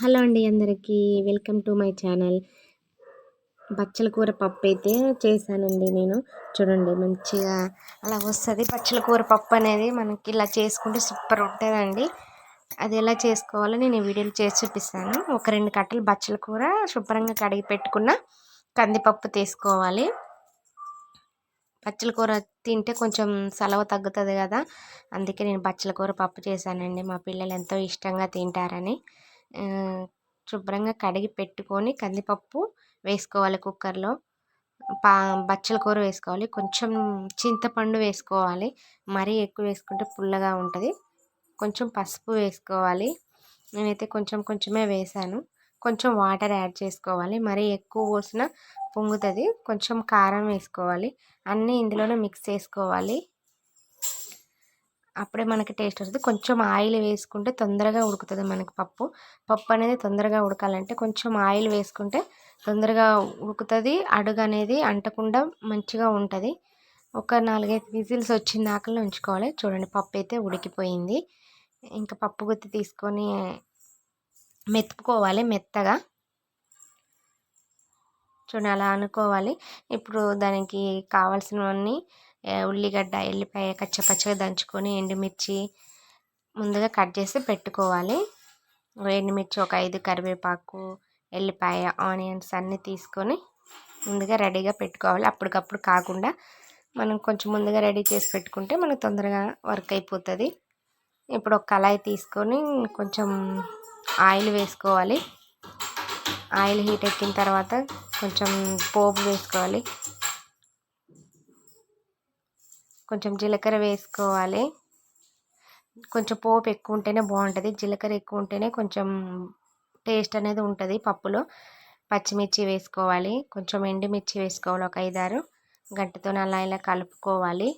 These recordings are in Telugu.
హలో అండి అందరికీ. Welcome to my channel. బచ్చల కూర పప్పు అయితే చేశానండి నేను. చూడండి మంచిగా అలా వస్తుంది. బచ్చల కూర పప్పు అనేది మనకి ఇలా చేసుకుంటే సూపర్ ఉంటుందండి. అది ఎలా చేసుకోవాలో నేను ఈ చేసి చూపిస్తాను. ఒక రెండు కట్టలు బచ్చల కూర శుభ్రంగా కడిగి పెట్టుకున్న కందిపప్పు తీసుకోవాలి. బచ్చల కూర తింటే కొంచెం సెలవు తగ్గుతుంది కదా. అందుకే నేను బచ్చల కూర పప్పు చేశానండి. మా పిల్లలు ఎంతో ఇష్టంగా తింటారని. శుభ్రంగా కడిగి పెట్టుకొని కందిపప్పు వేసుకోవాలి కుక్కర్లో. పా బచ్చల కూర వేసుకోవాలి. కొంచెం చింతపండు వేసుకోవాలి. మరీ ఎక్కువ వేసుకుంటే పుల్లగా ఉంటుంది. కొంచెం పసుపు వేసుకోవాలి. నేనైతే కొంచెం కొంచెమే వేసాను. కొంచెం వాటర్ యాడ్ చేసుకోవాలి. మరీ ఎక్కువ పోసిన పొంగుతుంది. కొంచెం కారం వేసుకోవాలి. అన్నీ ఇందులోనే మిక్స్ చేసుకోవాలి. అప్పుడే మనకి టేస్ట్ వస్తుంది. కొంచెం ఆయిల్ వేసుకుంటే తొందరగా ఉడుకుతుంది మనకి పప్పు. పప్పు అనేది తొందరగా ఉడకాలంటే కొంచెం ఆయిల్ వేసుకుంటే తొందరగా ఉడుకుతుంది. అడుగు అనేది అంటకుండా మంచిగా ఉంటుంది. ఒక నాలుగైదు విజిల్స్ వచ్చిన దాకా ఉంచుకోవాలి. చూడండి పప్పు అయితే ఉడికిపోయింది. ఇంకా పప్పు గుత్తి తీసుకొని మెత్తుకోవాలి మెత్తగా. చూడండి అలా అనుకోవాలి. ఇప్పుడు దానికి కావాల్సినవన్నీ ఉల్లిగడ్డ ఎల్లిపాయ కచ్చపచ్చగా దంచుకొని ఎండుమిర్చి ముందుగా కట్ చేసి పెట్టుకోవాలి. ఎండుమిర్చి ఒక ఐదు కరివేపాకు ఎల్లిపాయ ఆనియన్స్ అన్నీ తీసుకొని ముందుగా రెడీగా పెట్టుకోవాలి. అప్పటికప్పుడు కాకుండా మనం కొంచెం ముందుగా రెడీ చేసి పెట్టుకుంటే మనకు తొందరగా వర్క్ అయిపోతుంది. ఇప్పుడు ఒక కళాయి తీసుకొని కొంచెం ఆయిల్ వేసుకోవాలి. ఆయిల్ హీట్ ఎక్కిన తర్వాత కొంచెం పోపు వేసుకోవాలి. కొంచెం జీలకర్ర వేసుకోవాలి. కొంచెం పోపు ఎక్కువ ఉంటేనే బాగుంటుంది. జీలకర్ర ఎక్కువ ఉంటేనే కొంచెం టేస్ట్ అనేది ఉంటుంది పప్పులో. పచ్చిమిర్చి వేసుకోవాలి. కొంచెం ఎండుమిర్చి వేసుకోవాలి ఒక ఐదారు. గంటతో అలా ఇలా కలుపుకోవాలి.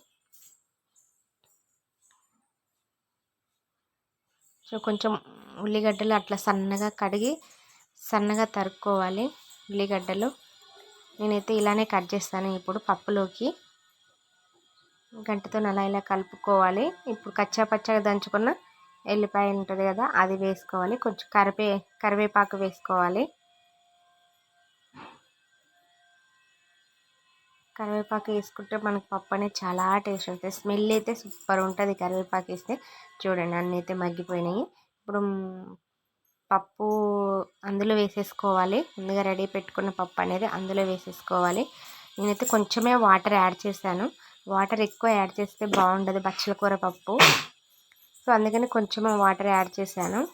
సో కొంచెం ఉల్లిగడ్డలు అట్లా సన్నగా కడిగి సన్నగా తరుక్కోవాలి ఉల్లిగడ్డలు. నేనైతే ఇలానే కట్ చేస్తాను ఇప్పుడు పప్పులోకి. గంటతో అలా ఇలా కలుపుకోవాలి. ఇప్పుడు కచ్చా పచ్చగా దంచుకున్న ఎల్లిపాయ ఉంటుంది కదా అది వేసుకోవాలి. కొంచెం కరివే కరివేపాకు వేసుకోవాలి. కరివేపాకు వేసుకుంటే మనకు పప్పు అనేది చాలా టేస్ట్ ఉంటుంది స్మెల్ అయితే సూపర్ ఉంటుంది కరివేపాకు వేస్తే. చూడండి అన్నీ అయితే మగ్గిపోయినాయి. ఇప్పుడు పప్పు అందులో వేసేసుకోవాలి. ముందుగా రెడీ పెట్టుకున్న పప్పు అనేది అందులో వేసేసుకోవాలి. నేనైతే కొంచెమే వాటర్ యాడ్ చేశాను. వాటర్ ఎక్కువ యాడ్ చేస్తే బాగుండదు బచ్చల కూర పప్పు. సో అందుకని కొంచెం వాటర్ యాడ్ చేశాను.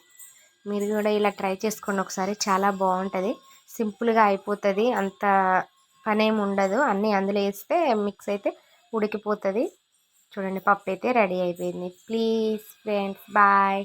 మీరు కూడా ఇలా ట్రై చేసుకోండి ఒకసారి. చాలా బాగుంటుంది. సింపుల్గా అయిపోతుంది. అంత పనేమి ఉండదు. అన్నీ అందులో వేస్తే మిక్స్ అయితే ఉడికిపోతుంది. చూడండి పప్పు అయితే రెడీ అయిపోయింది. Please friends bye.